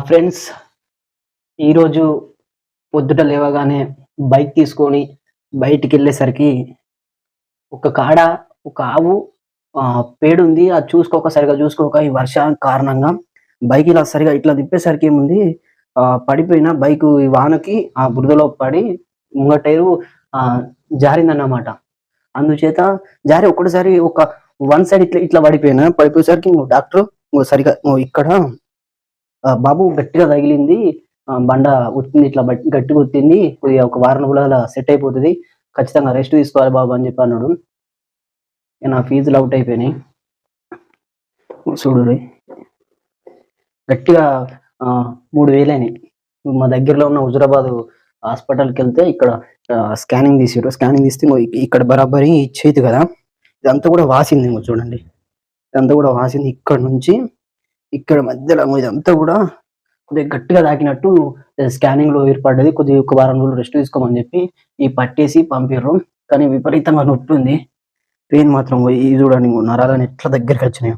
Friends ఈరోజు పొద్దుట లేవగానే బైక్ తీసుకొని బయటికి వెళ్ళేసరికి ఒక కాడ ఒక ఆవు ఆ, పేడు ఉంది అది చూసుకోక సరిగా చూసుకోక ఈ వర్షం కారణంగా బైక్ ఇలా సరిగా ఇట్లా తిప్పేసరికి ఏముంది? ఆ, పడిపోయిన బైక్ ఈ వానకి ఆ బురదలో పడి ముంగ టైరు జారిందన్నమాట. అందుచేత జారి ఒకటిసారి ఒక వన్ సైడ్ ఇట్లా ఇట్లా పడిపోయినా. పడిపోయేసరికి ఇంకో డాక్టర్ సరిగా ఇక్కడ బాబు గట్టిగా తగిలింది. బండ ఉత్తింది ఇట్లా గట్టిగా ఉట్టింది కొద్దిగా ఒక వారం రోజుల సెట్ అయిపోతుంది. ఖచ్చితంగా రెస్ట్ తీసుకోవాలి బాబు అని చెప్పి అన్నాడు. నా ఫీజులు అవుట్ అయిపోయినాయి. చూడు గట్టిగా ఆ, మూడు వేలైనాయి మా దగ్గరలో ఉన్న హుజురాబాద్ హాస్పిటల్కి వెళ్తే ఇక్కడ స్కానింగ్ తీసారు స్కానింగ్ తీస్తే ఇక్కడ బరాబరి ఇచ్చేది కదా. ఇదంతా కూడా వాసింది చూడండి. ఇదంతా కూడా వాసింది ఇక్కడ నుంచి. ఇక్కడ మధ్యలో ఇదంతా కూడా కొద్దిగా గట్టిగా తాకినట్టు స్కానింగ్లో ఏర్పడ్డది. కొద్దిగా ఒక వారం రోజులు రెస్ట్ తీసుకోమని చెప్పి ఈ పట్టేసి పంపిర్రు. కానీ విపరీతంగా నొప్పి ఉంది పెయిన్ మాత్రం పోయి ఇది చూడండి నరాలని ఎట్లా దగ్గరికి వచ్చినాయి.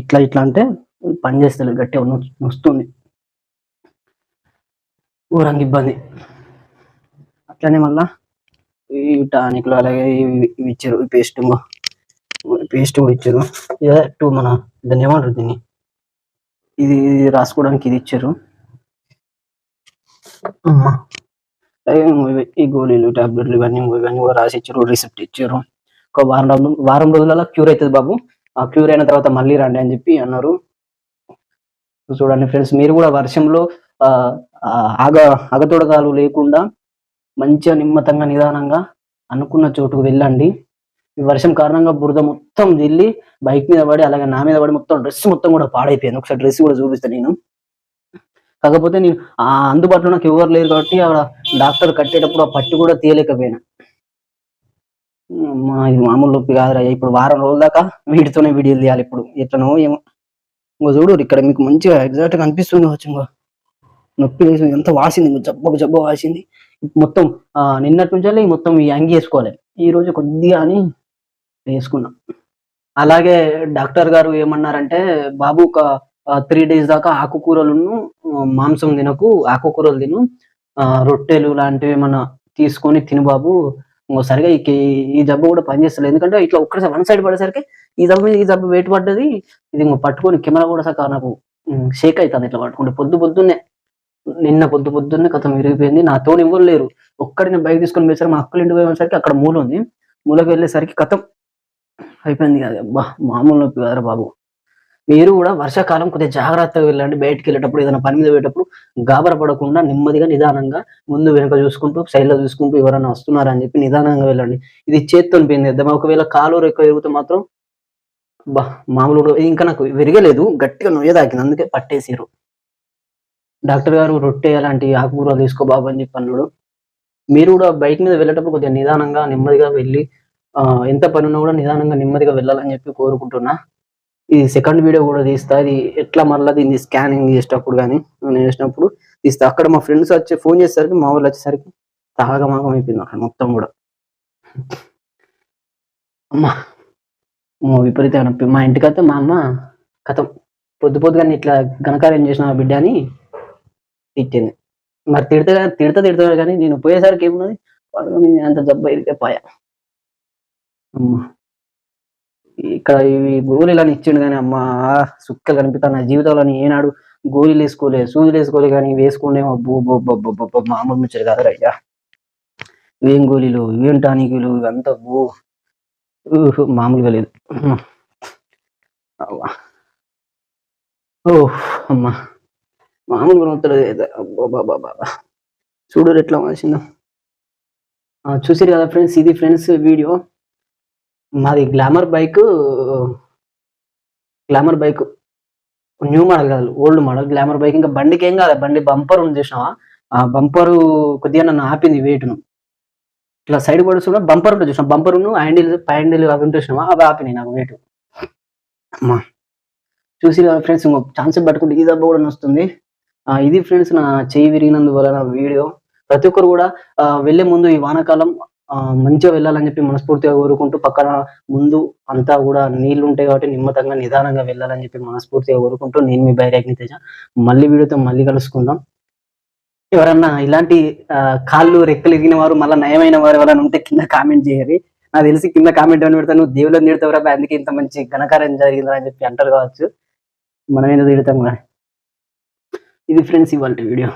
ఇట్లా ఇట్లా అంటే పని చేస్తలేదు గట్టిగా నొస్తుంది. ఊరంగి ఇబ్బంది. అట్లనే మళ్ళా ఈ టానిక్లు అలాగే ఇవి ఇచ్చారు. పేస్ట్ పేస్ట్ కూడా ఇచ్చారు. ఇదే టూ మన దాన్ని ఏమంటారు దీన్ని. ఇది రాసుకోవడానికి ఇది ఇచ్చారు. ఈ గోళీలు టాబ్లెట్లు ఇవన్నీ ఇవన్నీ కూడా రాసి ఇచ్చారు రిసిప్ట్ ఇచ్చారు. ఒక వారం రోజులు వారం రోజులలో క్యూర్ అవుతుంది బాబు. ఆ క్యూర్ అయిన తర్వాత మళ్ళీ రండి అని చెప్పి అన్నారు. చూడండి ఫ్రెండ్స్ మీరు కూడా వర్షంలో ఆగ అగతొడగాలు లేకుండా మంచిగా నిమ్మతంగా నిదానంగా అనుకున్న చోటుకు వెళ్ళండి. వర్షం కారణంగా బురద మొత్తం దిల్లి బైక్ మీద పడి అలాగే నా మీద పడి మొత్తం డ్రెస్ మొత్తం కూడా పాడైపోయింది. ఒకసారి డ్రెస్ కూడా చూపిస్తాను నేను. కాకపోతే నేను ఆ అందుబాటులో నాకు ఎవరు లేరు కాబట్టి అక్కడ డాక్టర్ కట్టేటప్పుడు ఆ పట్టు కూడా తీయలేకపోయినా మా ఇది మామూలు నొప్పి కాదురా ఇప్పుడు వారం రోజుల దాకా వీటితోనే వీడియోలు తీయాలి ఇప్పుడు. ఎట్లనో ఏమో. ఇంకో చూడు ఇక్కడ మీకు మంచిగా ఎగ్జాక్ట్గా అనిపిస్తుంది కావచ్చు ఇంకో. నొప్పి వేసి ఎంత వాసింది ఇంకో జబ్బకు జబ్బ వాసింది. మొత్తం ఆ, నిన్నటి నుంచి మొత్తం ఈ అంగి వేసుకోవాలి. ఈ రోజు కొద్దిగా అని వేసుకున్నా. అలాగే డాక్టర్ గారు ఏమన్నారంటే బాబు ఒక త్రీ డేస్ దాకా ఆకుకూరలను మాంసం తినకు ఆకుకూరలు తిను ఆ, రొట్టెలు లాంటివి ఏమన్నా తీసుకొని తిను బాబు. సరిగా ఈ ఈ జబ్బు కూడా పనిచేస్తలేదు ఎందుకంటే ఇట్లా ఒక్కసారి వన్ సైడ్ పడేసరికి ఈ జబ్బు మీద ఈ జబ్బు వెయిట్ పడ్డది. ఇది ఇంకో పట్టుకొని కెమెరా కూడా సక నాకు షేక్ అవుతుంది ఇట్లా పట్టుకుంటే. పొద్దు పొద్దున్నే నిన్న పొద్దు పొద్దున్నే కథ విరిగిపోయింది. నాతో ఎవరు లేరు. ఒక్కడిని బైక్ తీసుకొని పోయేసరికి మా అక్కలు ఇంటికి పోయేసరికి అక్కడ మూల ఉంది మూలకి వెళ్ళేసరికి కథం అయిపోయింది కదా. అబ్బా మామూలు నొప్పి కదరా బాబు. మీరు కూడా వర్షాకాలం కొద్దిగా జాగ్రత్తగా వెళ్ళండి. బయటికి వెళ్ళేటప్పుడు ఏదైనా పని మీద పోయేటప్పుడు గాబర పడకుండా నెమ్మదిగా నిదానంగా ముందు వెనుక చూసుకుంటూ సైడ్లో చూసుకుంటూ ఎవరైనా వస్తున్నారని చెప్పి నిదానంగా వెళ్ళండి. ఇది చేత్తో పోయింది ఇద్దాం ఒకవేళ కాలు ఎక్కువ ఎరుగుతే మాత్రం బా మామూలు కూడా- ఇంకా నాకు విరగలేదు. గట్టిగా నొయ్య తాకింది. అందుకే పట్టేసారు డాక్టర్ గారు రొట్టె అలాంటి ఆకుకూరలు తీసుకో బాబు అని చెప్పి అన్నాడు. మీరు కూడా బైక్ మీద వెళ్ళేటప్పుడు కొద్దిగా నిదానంగా నెమ్మదిగా వెళ్ళి ఎంత పని ఉన్నా కూడా నిదానంగా నెమ్మదిగా వెళ్ళాలని చెప్పి కోరుకుంటున్నా. ఇది సెకండ్ వీడియో కూడా తీస్తా. ఇది ఎట్లా మళ్ళీ దీన్ని స్కానింగ్ చేసేటప్పుడు కానీ నేను చేసినప్పుడు తీస్తా. అక్కడ మా ఫ్రెండ్స్ వచ్చి ఫోన్ చేసేసరికి మా వాళ్ళు వచ్చేసరికి తాగమాగం అయిపోయింది అక్కడ మొత్తం కూడా. అమ్మా అమ్మో, నొప్పి మా ఇంటికి అయితే మా అమ్మ కథం. పొద్దు పొద్దుగానే ఇట్లా ఘనకార్యం చేసిన బిడ్డ అని తిట్టింది. మరి తిడతా తిడతా తిడతా కానీ నేను పోయేసరికి ఏమున్నది? అంత జబ్బ ఇరికే పాయ ఇక్కడ ఇవి గోళీలు అని ఇచ్చిండు కానీ అమ్మ సుక్కలు కనిపిస్తా నా జీవితంలో ఏనాడు గోళీలు వేసుకోలే సూదులు వేసుకోలే కానీ వేసుకుండేమో బో మామూలు ముచ్చరు కాదు అయ్యా ఇవేం గోళీలు ఇవేం టానికులు ఇవంతా బో మామూలుగా లేదు. ఓ అమ్మా. మామూలుగా నొత్తలేదు బాబా చూడు ఎట్లా వచ్చిందో చూసారు కదా ఫ్రెండ్స్ ఇది ఫ్రెండ్స్ వీడియో. మాది glamour bike glamour bike new model కాదు ఓల్డ్ మోడల్ గ్లామర్ బైక్. ఇంకా బండికి ఏం కాదు బండి బంపర్ ఉంది చూసినావా? ఆ బంపర్ కొద్దిగా నన్ను ఆపింది వెయిట్ను ఇట్లా సైడ్ పడుతున్నా బంపర్ ఉంటుంది చూసిన బంపర్ హ్యాండిల్ హ్యాండిల్ అవి ఉంటే చూసినావా? అవి ఆపినాయి నాకు వెయిట్ అమ్మా. చూసి ఫ్రెండ్స్ ఇంకో ఛాన్స్ పట్టుకుంటే ఇది దెబ్బ కూడా వస్తుంది. ఇది ఫ్రెండ్స్ నా చేయి విరిగినందువల్ల నా వీడియో. ప్రతి ఒక్కరు కూడా వెళ్ళే వెళ్ళే ముందు ఈ వానాకాలం మంచిగా వెళ్ళాలని చెప్పి మనస్ఫూర్తిగా కోరుకుంటూ పక్కన ముందు అంతా కూడా నీళ్ళు ఉంటాయి కాబట్టి నిమ్మతంగా నిదానంగా వెళ్ళాలని చెప్పి మనస్ఫూర్తిగా కోరుకుంటూ నేను మీ బైరాగ్ని తేజ. మళ్ళీ వీడియోతో మళ్ళీ కలుసుకుందాం. ఎవరన్నా ఇలాంటి కాళ్ళు రెక్కలు ఎగిన వారు మళ్ళీ నయమైన వారు ఎవరైనా ఉంటే కింద కామెంట్ చేయాలి నాకు తెలిసి కింద కామెంట్ అని పెడతాను? దేవుళ్ళు దేవుళ్ళని తిడతావురా అందుకే ఇంత మంచి ఘనకార్యం జరిగిందా అని చెప్పి అంటారు కావచ్చు. మనమేదో తిడతాం ఇది ఫ్రెండ్స్ ఇవాళ వీడియో.